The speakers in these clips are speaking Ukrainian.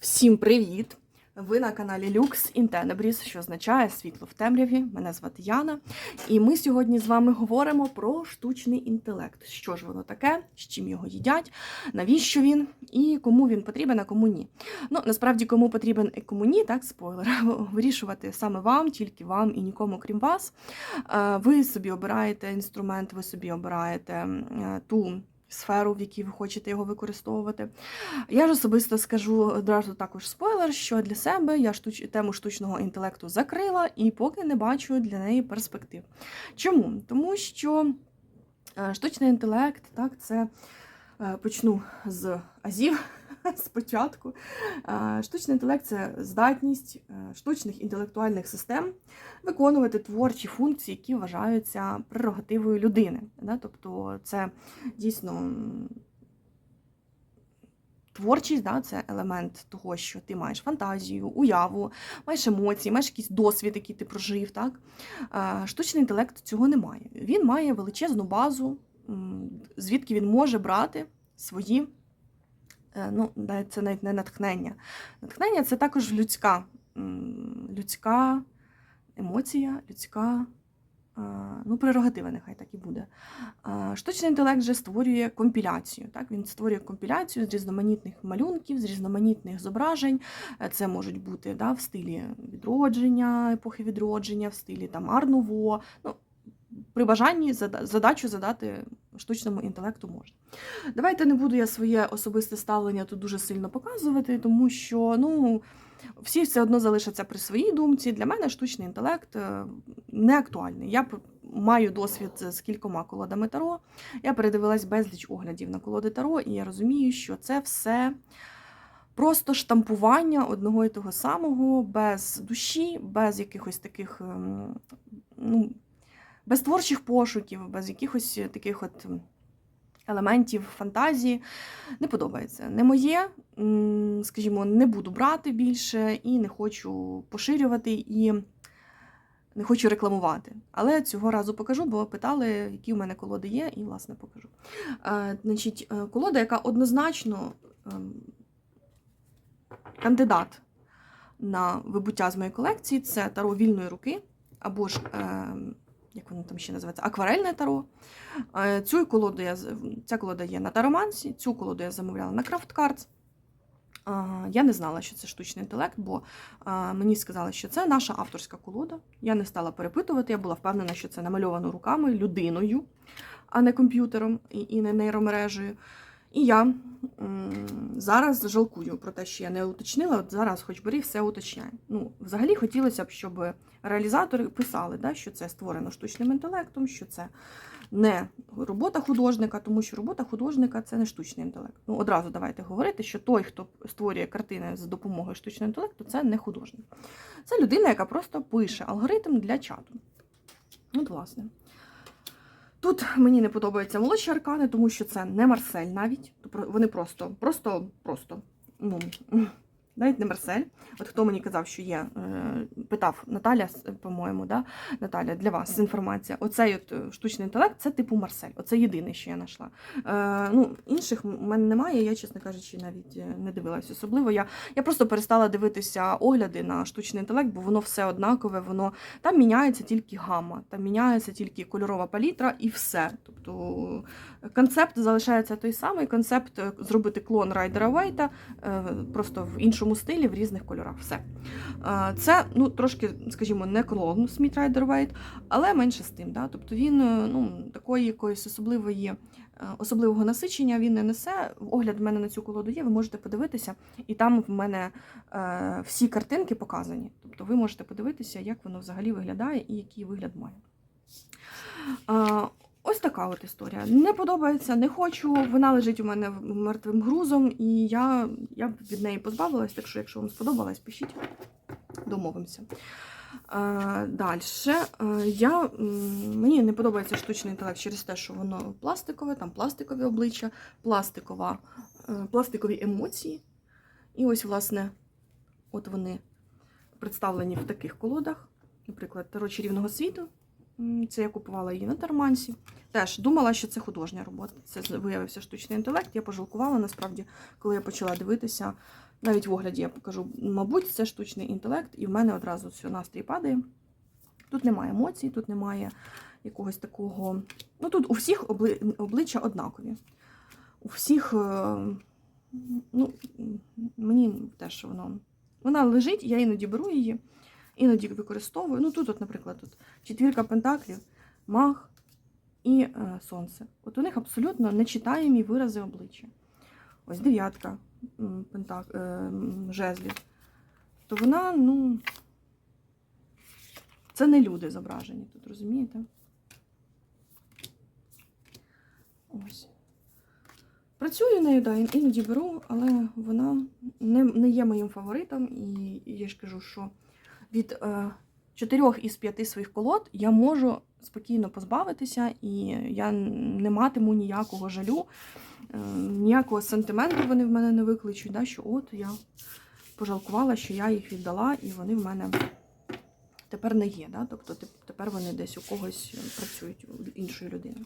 Всім привіт! Ви на каналі Lux in що означає світло в темряві. Мене звати Яна, і ми сьогодні з вами говоримо про штучний інтелект. Що ж воно таке, з чим його їдять, навіщо він і кому він потрібен, а кому ні. Ну насправді, кому потрібен і кому ні, так спойлер, вирішувати саме вам, тільки вам і нікому крім вас. Е, Ви собі обираєте інструмент, ви собі обираєте е, ту. Сферу, в якій ви хочете його використовувати. Я ж особисто скажу одразу також спойлер, що для себе я штуч... тему штучного інтелекту закрила і поки не бачу для неї перспектив. Чому? Тому що е, штучний інтелект, так, це е, почну з азів спочатку. Е, Штучний інтелект це здатність е, штучних інтелектуальних систем виконувати творчі функції, які вважаються прерогативою людини. Тобто це дійсно творчість, це елемент того, що ти маєш фантазію, уяву, маєш емоції, маєш якийсь досвід, який ти прожив. Е, Штучний інтелект цього не має. Він має величезну базу, звідки він може брати свої. Е, Ну, це навіть не натхнення. Натхнення це також людська, людська емоція, людська ну, прерогатива, нехай так і буде. Штучний інтелект вже створює компіляцію. Так? Він створює компіляцію з різноманітних малюнків, з різноманітних зображень. Е, Це можуть бути да, в стилі відродження, епохи відродження, в стилі там Арнуво. Ну, при бажанні зада- задачу задати штучному інтелекту можна. Давайте не буду я своє особисте ставлення тут дуже сильно показувати, тому що ну, всі все одно залишаться при своїй думці. Для мене штучний інтелект е, не актуальний. Я маю досвід з кількома колодами Таро. Я передивилась безліч оглядів на колоди Таро, і я розумію, що це все. Просто штампування одного і того самого, без душі, без якихось таких ем, ну, без творчих пошуків, без якихось таких от елементів фантазії. Не подобається. Не моє, скажімо, не буду брати більше і не хочу поширювати і не хочу рекламувати. Але цього разу покажу, бо питали, які в мене колоди є, і, власне, покажу. Е, Значить, е, колода, яка однозначно ем, кандидат на вибуття з моєї колекції, це таро вільної руки, або ж, ем, як воно там ще називається, акварельне таро. Е, Цю колоду я, ця колода є на таромансі, цю колоду я замовляла на Craft. Я не знала, що це штучний інтелект, бо мені сказали, що це наша авторська колода. Я не стала перепитувати, я була впевнена, що це намальовано руками, людиною, а не комп'ютером і не нейромережею. І я зараз жалкую про те, що я не уточнила. От зараз, хоч бери, все уточняю. Ну, взагалі хотілося б, щоб реалізатори писали, да, що це створено штучним інтелектом, що це не робота художника, тому що робота художника це не штучний інтелект. Ну, одразу давайте говорити, що той, хто створює картини за допомогою штучного інтелекту, це не художник. Це людина, яка просто пише алгоритм для чату. От, власне. Тут мені не подобаються молодші аркани, тому що це не Марсель навіть. Тобто Вони просто, просто, просто. Ну, навіть не Марсель. От хто мені казав, що є, е, питав Наталя, по-моєму, да? Наталя, для вас інформація. Оцей от е, штучний інтелект це типу Марсель. Оце єдине, що я знайшла. Е, ну, інших в мене немає, я, чесно кажучи, навіть е, не дивилась особливо. Я, я просто перестала дивитися огляди на штучний інтелект, бо воно все однакове, воно там міняється тільки гамма, там міняється тільки кольорова палітра і все. Тобто концепт залишається той самий. Концепт зробити клон Райдера Вейта просто в іншому стилі, в різних кольорах. Все. Це ну, трошки, скажімо, не клон Сміт Райдер Вейт, але менше з тим. Да? Тобто він е, ну, такої якоїсь особливої. е, Особливого насичення він не несе. Огляд в мене на цю колоду є, ви можете подивитися, і там в мене е, всі картинки показані. Тобто ви можете подивитися, як воно взагалі виглядає і який вигляд має. Е, ось така от історія. Не подобається, не хочу. Вона лежить у мене мертвим грузом, і я, я від неї позбавилась, так що, якщо вам сподобалось, пишіть, домовимося. Далі. Я, мені не подобається штучний інтелект через те, що воно пластикове, там пластикові обличчя, пластикова, е, пластикові емоції. І ось, власне, от вони представлені в таких колодах. Наприклад, Таро чарівного світу. Це я купувала її на Тармансі. Теж думала, що це художня робота. Це виявився штучний інтелект. Я пожалкувала насправді, коли я почала дивитися. Навіть в огляді я покажу, мабуть, це штучний інтелект, і в мене одразу все настрій падає. Тут немає емоцій, тут немає якогось такого. Ну тут у всіх обли... обличчя однакові. У всіх, е, ну, мені теж воно. Вона лежить, я іноді беру її, іноді використовую. Ну тут, от, наприклад, тут четвірка пентаклів, маг і е, сонце. От у них абсолютно нечитаємі вирази обличчя. Ось дев'ятка пентак... е, жезлів. То вона, ну. Це не люди зображені тут, розумієте? Ось. Працюю нею, да, іноді беру, але вона не, не є моїм фаворитом. І я ж кажу, що від е, чотирьох із п'яти своїх колод я можу спокійно позбавитися, і я не матиму ніякого жалю, е, ніякого сентименту вони в мене не викличуть. Да, що от я пожалкувала, що я їх віддала, і вони в мене тепер не є. Да? Тобто тепер вони десь у когось працюють іншої людини.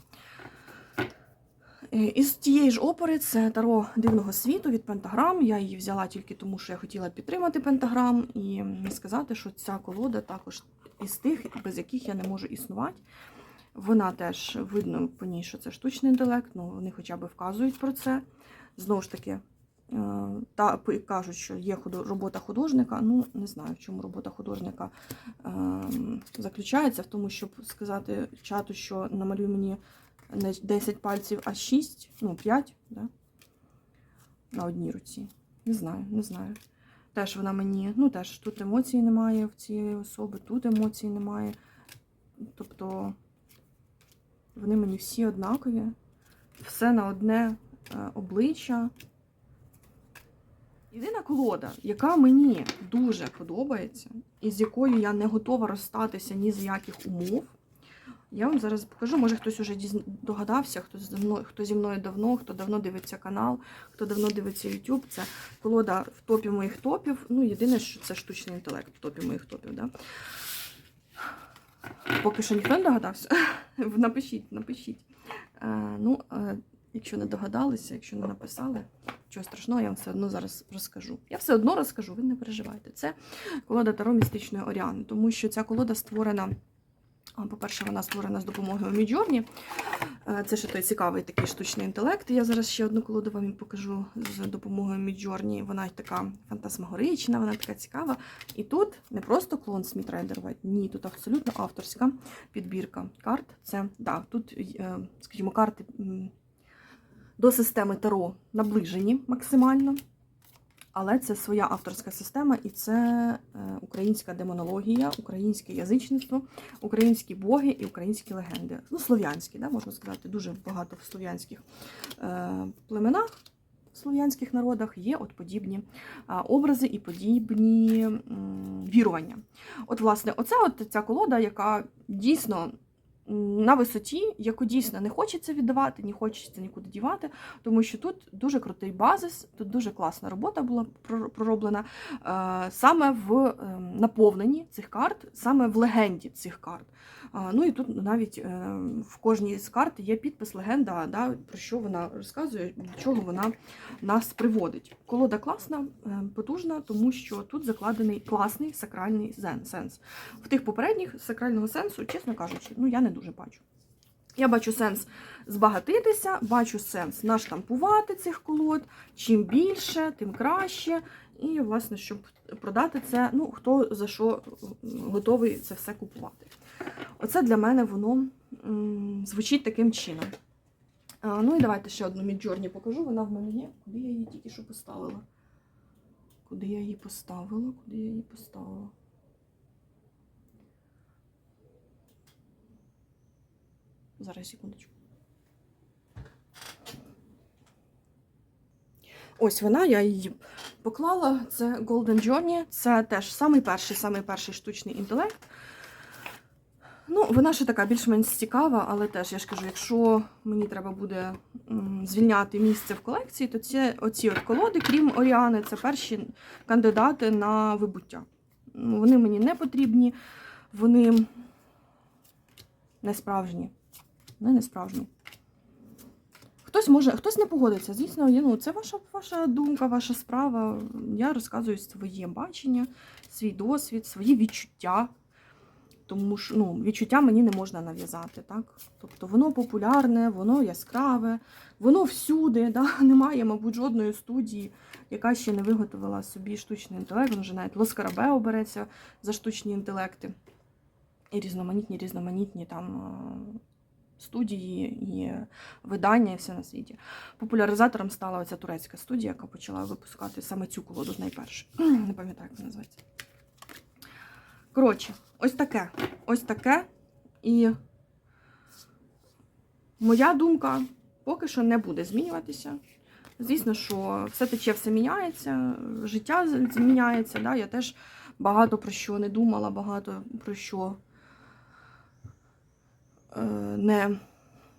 Е, Із тієї ж опери це Таро дивного світу від Пентаграм. Я її взяла тільки тому, що я хотіла підтримати Пентаграм і сказати, що ця колода також із тих, без яких я не можу існувати. Вона теж видно по ній, що це штучний інтелект, ну вони хоча б вказують про це. Знову ж таки, е, та кажуть, що є робота художника. Ну, не знаю, в чому робота художника е, заключається, в тому, щоб сказати чату, що намалюй мені не 10 пальців, а 6, ну 5, да? на одній руці. Не знаю, не знаю. Теж вона мені, ну теж тут емоцій немає в цієї особи, тут емоцій немає. Тобто вони мені всі однакові. Все на одне е, обличчя. Єдина колода, яка мені дуже подобається, і з якою я не готова розстатися ні з яких умов. Я вам зараз покажу, може хтось уже догадався, хто зі мною, хто зі мною давно, хто давно дивиться канал, хто давно дивиться YouTube. Це колода в топі моїх топів. Ну, єдине, що це штучний інтелект в топі моїх топів. Да? Поки що ніхто не догадався. Напишіть, напишіть. Е, ну, е, якщо не догадалися, якщо не написали, чого страшного, я вам все одно зараз розкажу. Я все одно розкажу, ви не переживайте. Це колода Таро містичної Оріани, тому що ця колода створена. По-перше, вона створена з допомогою Міджорні. Е, Це ще той цікавий такий штучний інтелект. Я зараз ще одну колоду вам покажу з допомогою Міджорні. Вона така фантасмагорична, вона така цікава. І тут не просто клон Сміт Райдер White, ні, тут абсолютно авторська підбірка карт. Це да, тут, е, скажімо, карти до системи Таро наближені максимально. Але це своя авторська система, і це е, українська демонологія, українське язичництво, українські боги і українські легенди. Ну, слов'янські, да, можна сказати, дуже багато в слов'янських е, племенах, в слов'янських народах є от подібні образи і подібні вірування. От, власне, оце от ця колода, яка дійсно на висоті, яку дійсно не хочеться віддавати, не хочеться нікуди дівати, тому що тут дуже крутий базис, тут дуже класна робота була пророблена е, саме в е, наповненні цих карт, саме в легенді цих карт. А, Ну і тут навіть е, в кожній з карт є підпис легенда, да, про що вона розказує, до чого вона нас приводить. Колода класна, е, потужна, тому що тут закладений класний сакральний сенс. В тих попередніх сакрального сенсу, чесно кажучи, ну я не дуже бачу. Я бачу сенс збагатитися, бачу сенс наштампувати цих колод. Чим більше, тим краще. І, власне, щоб продати це, ну, хто за що готовий це все купувати. Оце для мене воно звучить таким чином. Ну і давайте ще одну міджорні покажу. Вона в мене є. Куди я її тільки що поставила? Куди я її поставила? Куди я її поставила? Зараз секундочку. Ось вона, я її поклала. Це Golden Journey. Це теж самий перший, самий перший штучний інтелект. Ну, вона ще така більш-менш цікава, але теж я ж кажу, якщо мені треба буде звільняти місце в колекції, то це оці от колоди, крім Оріани, це перші кандидати на вибуття. Ну, Вони мені не потрібні, вони не справжні. Вони не справжні. Хтось може, хтось не погодиться. Звісно, ну, це ваша, ваша думка, ваша справа. Я розказую своє бачення, свій досвід, свої відчуття. Тому що ну, відчуття мені не можна нав'язати. так? Тобто воно популярне, воно яскраве, воно всюди. Да? Немає, мабуть, жодної студії, яка ще не виготовила собі штучний інтелект. Він вже навіть Лоскарабео береться за штучні інтелекти. І різноманітні, різноманітні там студії і видання, і все на світі. Популяризатором стала оця турецька студія, яка почала випускати саме цю колоду найперше. Не пам'ятаю, як вона називається. Коротше, ось таке. Ось таке. І моя думка поки що не буде змінюватися. Звісно, що все тече, все міняється, життя зміняється. Да? Я теж багато про що не думала, багато про що не,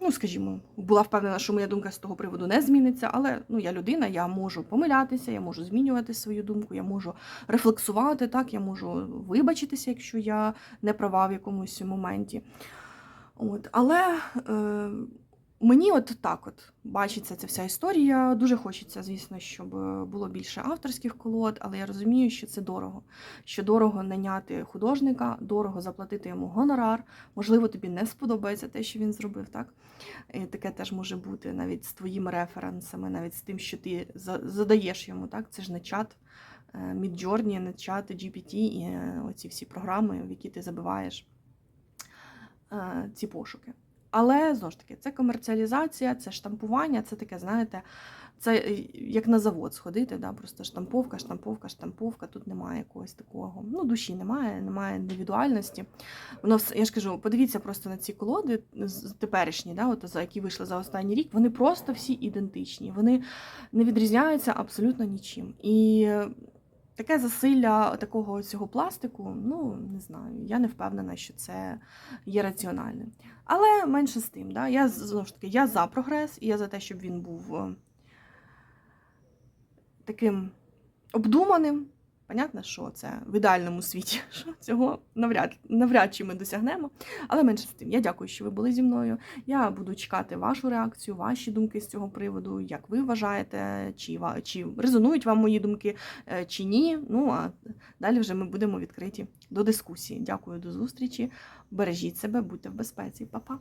ну, скажімо, була впевнена, що моя думка з того приводу не зміниться, але ну, я людина, я можу помилятися, я можу змінювати свою думку, я можу рефлексувати, так, я можу вибачитися, якщо я не права в якомусь моменті. От, але е, мені от так от бачиться ця вся історія. Дуже хочеться, звісно, щоб е, було більше авторських колод, але я розумію, що це дорого. Що дорого наняти художника, дорого заплатити йому гонорар. Можливо, тобі не сподобається те, що він зробив, так? І таке теж може бути навіть з твоїми референсами, навіть з тим, що ти задаєш йому, так? Це ж не чат. е, Midjourney, не чат GPT і е, оці всі програми, в які ти забиваєш е, ці пошуки. Але знову ж таки, це комерціалізація, це штампування, це таке, знаєте, це е, як на завод сходити, да, просто штамповка, штамповка, штамповка. Тут немає якогось такого. Ну, душі немає, немає індивідуальності. Воно я ж кажу, подивіться просто на ці колоди теперішні, да, от, за які вийшли за останній рік, вони просто всі ідентичні. Вони не відрізняються абсолютно нічим. І таке засилля такого цього пластику, ну не знаю, я не впевнена, що це є раціональним. Але менше з тим, да, я знову ж таки я за прогрес, і я за те, щоб він був е, таким обдуманим. Понятно, що це в ідеальному світі, що цього навряд, навряд чи ми досягнемо. Але менше з тим, я дякую, що ви були зі мною. Я буду чекати вашу реакцію, ваші думки з цього приводу, як ви вважаєте, чи, чи резонують вам мої думки, е, чи ні. Ну а далі вже ми будемо відкриті до дискусії. Дякую, до зустрічі. Бережіть себе, будьте в безпеці. Па-па.